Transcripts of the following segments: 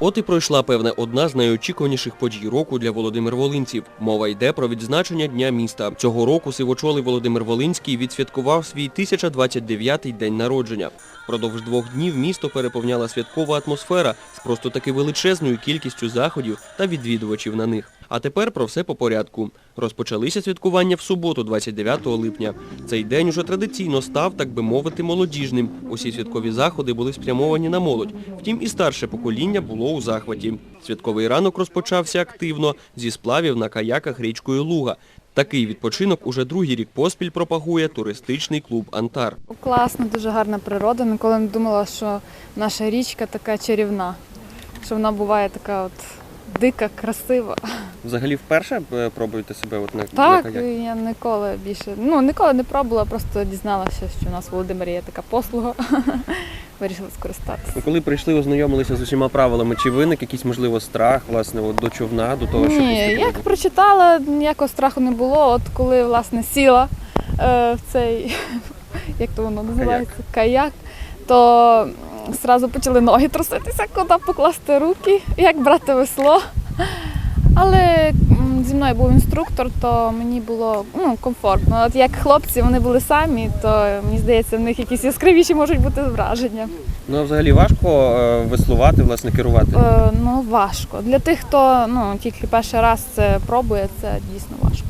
От і пройшла, певне, одна з найочікуваніших подій року для Володимир Волинців. Мова йде про відзначення Дня міста. Цього року сивочолий Володимир Волинський відсвяткував свій 1029-й день народження. Продовж двох днів місто переповняла святкова атмосфера з просто таки величезною кількістю заходів та відвідувачів на них. А тепер про все по порядку. Розпочалися святкування в суботу, 29 липня. Цей день уже традиційно став, так би мовити, молодіжним. Усі святкові заходи були спрямовані на молодь. Втім, і старше покоління було у захваті. Святковий ранок розпочався активно зі сплавів на каяках річкою Луга. Такий відпочинок уже другий рік поспіль пропагує туристичний клуб Антар. Класно, дуже гарна природа. Ніколи не думала, що наша річка така чарівна, що вона буває така от дика, красива. Взагалі вперше е, пробуєте себе от на, Так, я ніколи більше, ну ніколи не пробувала, просто дізналася, що у нас в Володимирі є така послуга. Вирішила скористатися. Коли прийшли, ознайомилися з усіма правилами, чи виник якийсь можливо страх власне от, до човна, до того, що Ні, як прочитала, ніякого страху не було. От коли власне сіла е, в цей, як то воно називається, каяк, то одразу почали ноги труситися, куди покласти руки, як брати весло. Але зі мною був інструктор, то мені було ну, комфортно. От як хлопці вони були самі, то мені здається, в них якісь яскравіші можуть бути враження. Ну а взагалі важко е, веслувати, власне, керувати. Е, ну важко. Для тих, хто ну, тільки перший раз це пробує, це дійсно важко.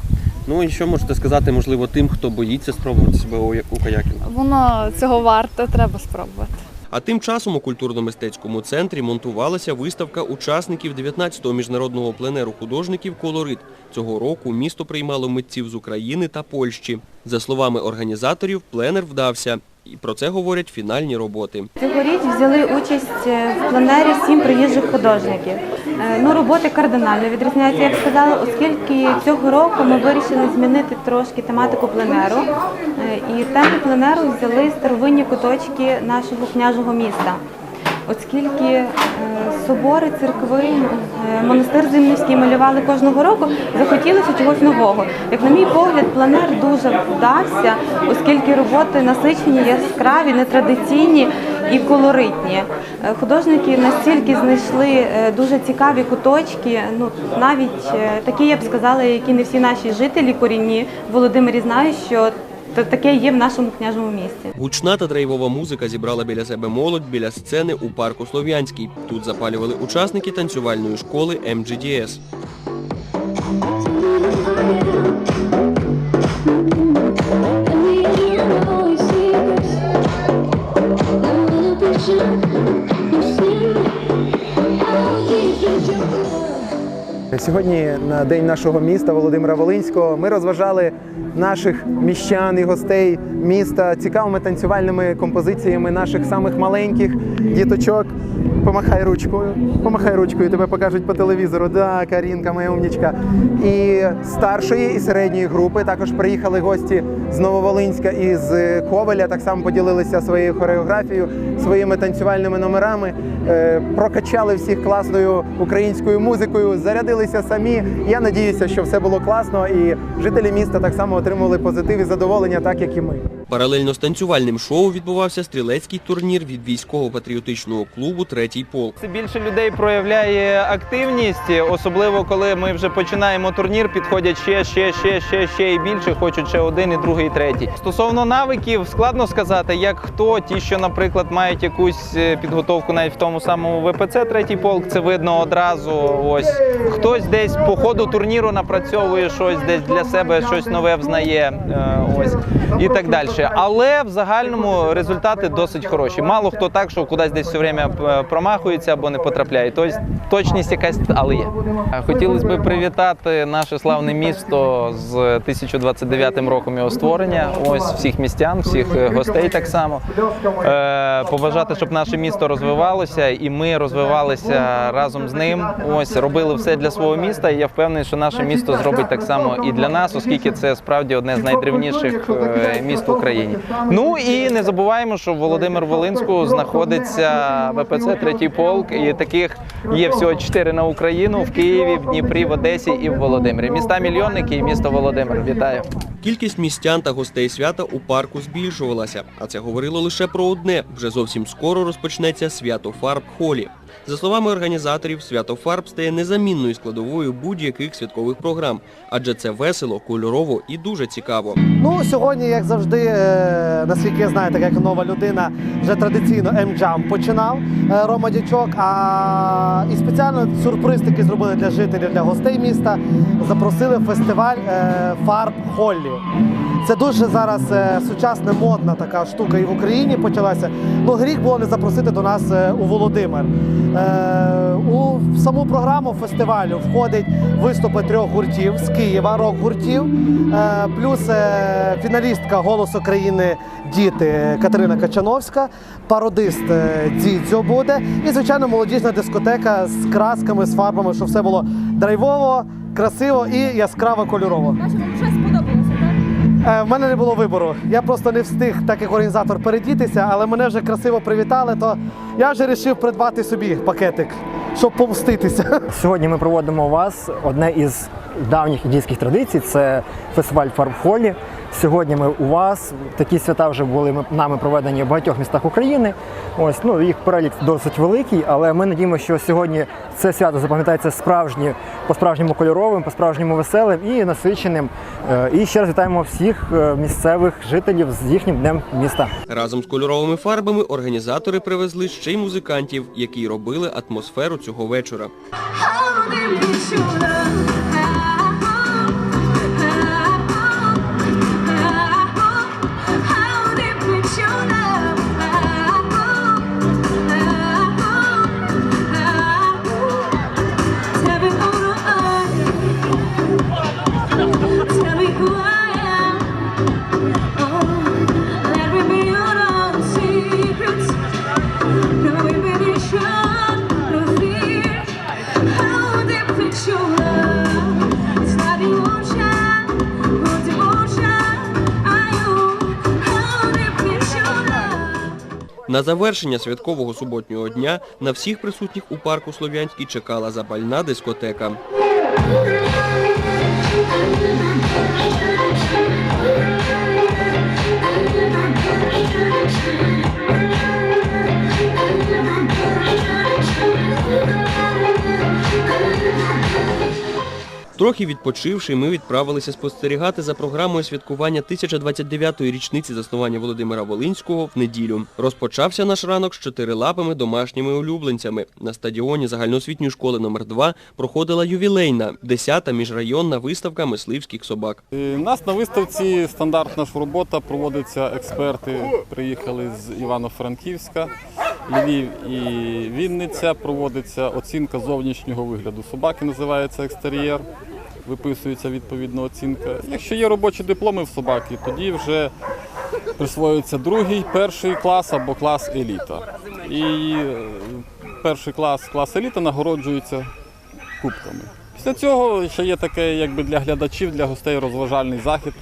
Ну і що можете сказати, можливо, тим, хто боїться спробувати себе у, у каякінгу? Воно цього варте, треба спробувати. А тим часом у культурно-мистецькому центрі монтувалася виставка учасників 19-го міжнародного пленеру художників «Колорит». Цього року місто приймало митців з України та Польщі. За словами організаторів, пленер вдався. І про це говорять фінальні роботи. Цьогоріч взяли участь е, в пленері сім приїжджих художників. Е, Ну, роботи кардинально відрізняються, як сказала, оскільки цього року ми вирішили змінити трошки тематику пленеру. Е, І тему пленеру взяли старовинні куточки нашого княжого міста. Оскільки е, собори, церкви, е, монастир Зимнівський малювали кожного року, захотілося чогось нового. Як на мій погляд, пленер дуже вдався, оскільки роботи насичені, яскраві, нетрадиційні і колоритні. Е, Художники настільки знайшли дуже цікаві куточки, ну навіть такі, я б сказала, які не всі наші жителі корінні Володимирі знають, що таке є в нашому княжому місті. Гучна та драйвова музика зібрала біля себе молодь біля сцени у парку Слов'янський. Тут запалювали учасники танцювальної школи MGDS. Сьогодні на день нашого міста Володимира Волинського ми розважали наших міщан і гостей міста цікавими танцювальними композиціями наших самих маленьких діточок. Помахай ручкою, помахай ручкою, тебе покажуть по телевізору. Да, Карінка, моя умнічка. І старшої і середньої групи також приїхали гості з Нововолинська і з Ковеля. Так само поділилися своєю хореографією, своїми танцювальними номерами, е, прокачали всіх класною українською музикою, зарядилися самі. Я надіюся, що все було класно, і жителі міста так само отримували позитив і задоволення, так як і ми. Паралельно з танцювальним шоу відбувався стрілецький турнір від військово-патріотичного клубу Третій полк. Це більше людей проявляє активність, особливо коли ми вже починаємо турнір, підходять ще, ще, ще, ще, ще і більше, хочуть ще один, і другий, і третій. Стосовно навиків, складно сказати, як хто, ті, що, наприклад, мають якусь е, підготовку навіть в тому самому ВПЦ, третій полк, це видно одразу. Ось хтось десь по ходу турніру напрацьовує щось, десь для себе щось нове взнає. е, Ось і так далі. Але в загальному результати досить хороші. Мало хто так, що кудись десь все время е, промахується або не потрапляє. Тобто точність якась, але є. Хотілося б привітати наше славне місто з 1029 роком його створення. Ось всіх містян, всіх е, гостей так само. Е, Побажати, щоб наше місто розвивалося, і ми розвивалися разом з ним. Ось робили все для свого міста. І я впевнений, що наше місто зробить так само і для нас, оскільки це справді одне з найдревніших міст в Україні. Ну і не забуваємо, що в Володимир Волинську знаходиться ВПЦ третій полк, і таких є всього чотири на Україну в Києві, в Дніпрі, в Одесі і в Володимирі. Міста мільйонники і місто Володимир. Вітаю. Кількість містян та гостей свята у парку збільшувалася, а це говорило лише про одне. Вже зовсім скоро розпочнеться свято фарб холі. За словами організаторів, свято фарб стає незамінною складовою будь-яких святкових програм, адже це весело, кольорово і дуже цікаво. Ну, сьогодні, як завжди, е, наскільки я знаю, так як нова людина, вже традиційно М-Джам починав е, Рома Дячок. А і спеціально сюрприз такий зробили для жителів, для гостей міста. Запросили фестиваль е, фарб Холлі. Це дуже зараз е, сучасна модна така штука і в Україні почалася. Ну, гріх було не запросити до нас е, у Володимир. Е, у саму програму фестивалю входить виступи трьох гуртів з Києва, рок-гуртів, плюс фіналістка Голос України Діти Катерина Качановська, пародист Дзідзьо буде. І, звичайно, молодіжна дискотека з красками, з фарбами, щоб все було драйвово, красиво і яскраво кольорово. Е, В мене не було вибору. Я просто не встиг, так як організатор, передітися, але мене вже красиво привітали, то я вже вирішив придбати собі пакетик, щоб помститися. Сьогодні ми проводимо у вас одне із давніх індійських традицій це фестиваль фарбхолі. Сьогодні ми у вас такі свята вже були ми- нами проведені в багатьох містах України. Ось ну їх перелік досить великий, але ми надіємося, що сьогодні це свято запам'ятається справжні по-справжньому кольоровим, по-справжньому веселим і насиченим. Е, І ще раз вітаємо всіх е, місцевих жителів з їхнім днем міста. Разом з кольоровими фарбами організатори привезли ще й музикантів, які робили атмосферу цього вечора. На завершення святкового суботнього дня на всіх присутніх у парку Слов'янський чекала запальна дискотека. Трохи відпочивши, ми відправилися спостерігати за програмою святкування 1029-ї річниці заснування Володимира Волинського в неділю. Розпочався наш ранок з чотирилапими домашніми улюбленцями. На стадіоні загальноосвітньої школи номер 2 проходила ювілейна, 10-та міжрайонна виставка мисливських собак. Е, У нас на виставці стандартна ж робота, проводяться експерти. Приїхали з Івано-Франківська, Львів і Вінниця. Проводиться оцінка зовнішнього вигляду собаки, називається екстер'єр. Виписується відповідна оцінка. Якщо є робочі дипломи в собаки, тоді вже присвоюється другий, перший клас або клас еліта. І е, перший клас, клас еліта нагороджується кубками. Після цього ще є таке, якби для глядачів, для гостей розважальний захід.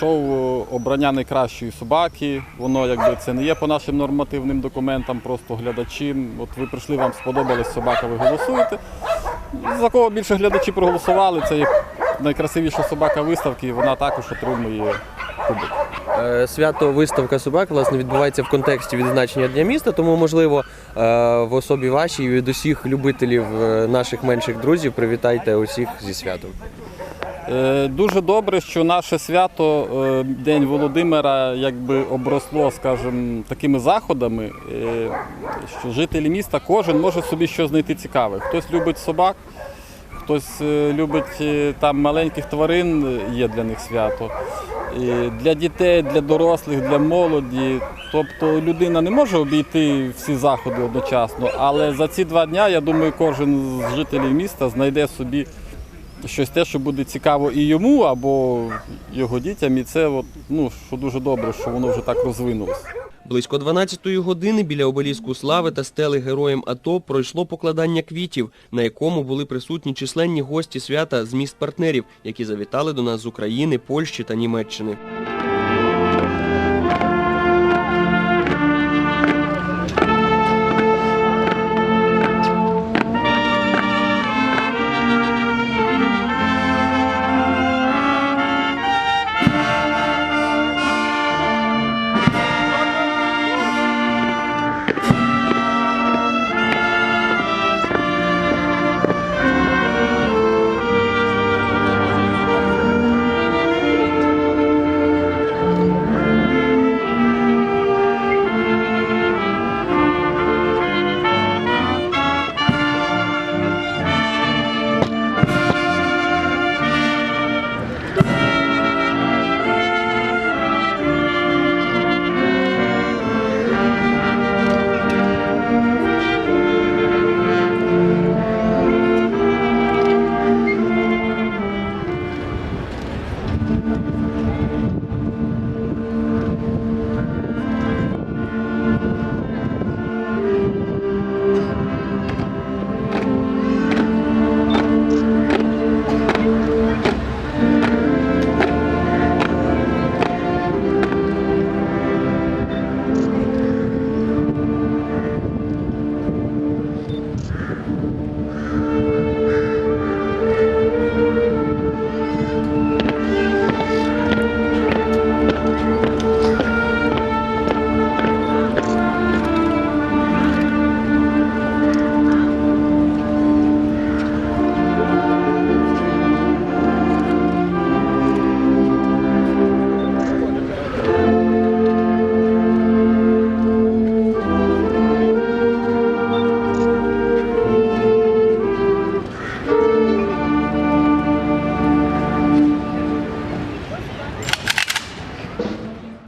Show, обрання найкращої собаки. Воно якби це не є по нашим нормативним документам, просто глядачі. От ви прийшли, вам сподобалась собака, ви голосуєте. За кого більше глядачі проголосували, це найкрасивіша собака виставки, і вона також отримує кубок. Е, Свято виставка собак власне відбувається в контексті відзначення Дня міста, тому можливо е, в особі вашій від усіх любителів е, наших менших друзів привітайте усіх зі святом. Дуже добре, що наше свято День Володимира якби обросло, скажімо, такими заходами, що жителі міста кожен може собі щось знайти цікаве. Хтось любить собак, хтось е, любить е, там маленьких тварин, е, є для них свято. І Для дітей, для дорослих, для молоді. Тобто людина не може обійти всі заходи одночасно, але за ці два дня, я думаю, кожен з жителів міста знайде собі щось те, що буде цікаво і йому, або його дітям. І це от, ну, що дуже добре, що воно вже так розвинулося. Близько 12-ї години біля обеліску слави та стели героям АТО пройшло покладання квітів, на якому були присутні численні гості свята з міст партнерів, які завітали до нас з України, Польщі та Німеччини.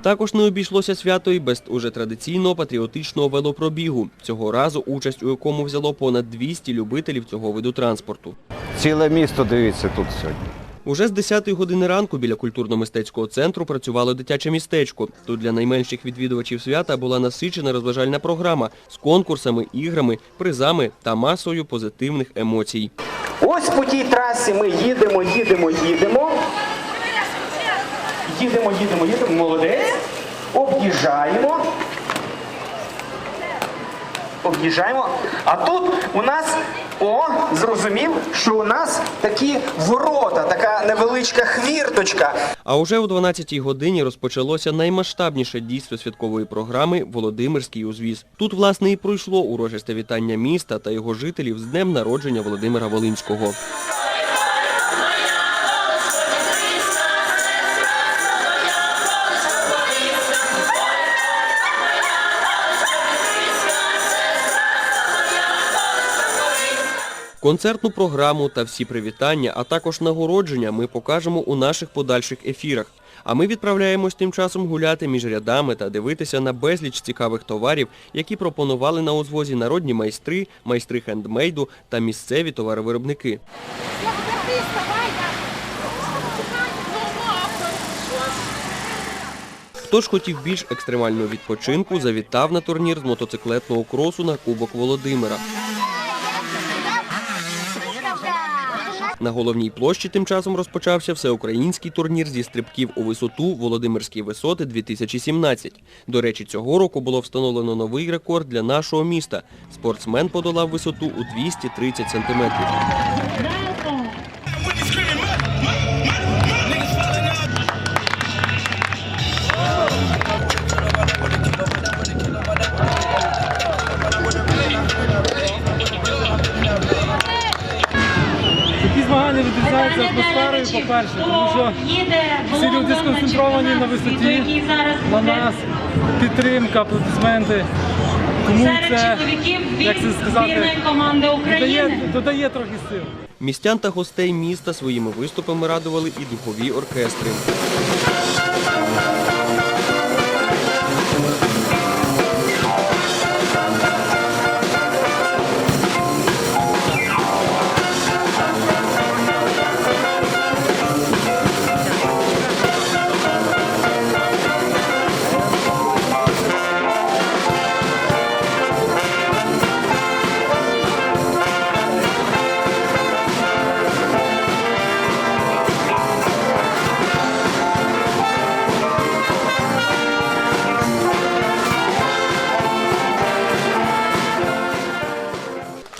Також не обійшлося свято і без уже традиційного патріотичного велопробігу. Цього разу участь у якому взяло понад 200 любителів цього виду транспорту. Ціле місто дивиться тут сьогодні. Уже з 10-ї години ранку біля культурно-мистецького центру працювало дитяче містечко. Тут для найменших відвідувачів свята була насичена розважальна програма з конкурсами, іграми, призами та масою позитивних емоцій. Ось по тій трасі ми їдемо, їдемо, їдемо. Їдемо, їдемо, їдемо. Молодець. Об'їжджаємо. Об'їжджаємо. А тут у нас, о, зрозумів, що у нас такі ворота, така невеличка хвірточка. А уже о 12-й годині розпочалося наймасштабніше дійство святкової програми Володимирський узвіз. Тут, власне, і пройшло урочисте вітання міста та його жителів з днем народження Володимира Волинського. Концертну програму та всі привітання, а також нагородження ми покажемо у наших подальших ефірах. А ми відправляємось тим часом гуляти між рядами та дивитися на безліч цікавих товарів, які пропонували на узвозі народні майстри, майстри хендмейду та місцеві товаровиробники. Хто ж хотів більш екстремального відпочинку, завітав на турнір з мотоциклетного кросу на Кубок Володимира. На головній площі тим часом розпочався всеукраїнський турнір зі стрибків у висоту Володимирські висоти 2017. До речі, цього року було встановлено новий рекорд для нашого міста. Спортсмен подолав висоту у 230 сантиметрів. Атмосферою, по-перше, тому що всі люди сконцентровані на висоті, на нас, підтримка, аплодисменти. Тому це, як це сказати, додає, додає трохи сил. Містян та гостей міста своїми виступами радували і духові оркестри.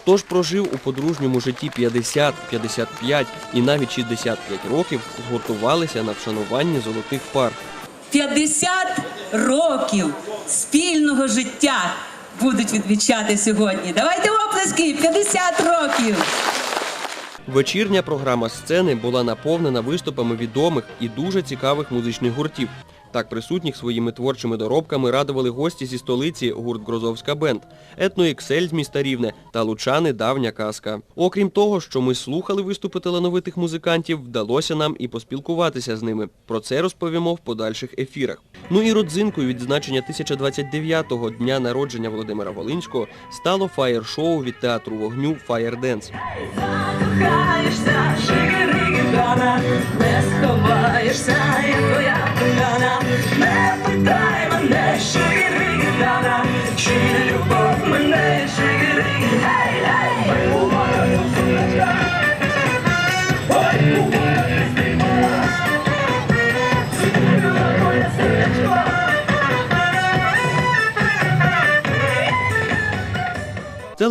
Хто ж прожив у подружньому житті 50, 55 і навіть 65 років, згуртувалися на вшануванні золотих пар. 50 років спільного життя будуть відмічати сьогодні. Давайте оплески! 50 років! Вечірня програма сцени була наповнена виступами відомих і дуже цікавих музичних гуртів. Так присутніх своїми творчими доробками радували гості зі столиці гурт Грозовська Бенд, етно Ексель з міста Рівне та Лучани Давня казка. Окрім того, що ми слухали виступи талановитих музикантів, вдалося нам і поспілкуватися з ними. Про це розповімо в подальших ефірах. Ну і родзинкою відзначення 1029-го дня народження Володимира Волинського стало фаєр-шоу від театру вогню «Фаєр-денс». Закохаєшся, не сховаєшся, як твоя кохана. Не питай мене, що чи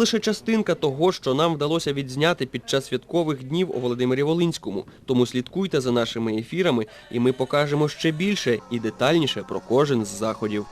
лише частинка того, що нам вдалося відзняти під час святкових днів у Володимирі Волинському. Тому слідкуйте за нашими ефірами, і ми покажемо ще більше і детальніше про кожен з заходів.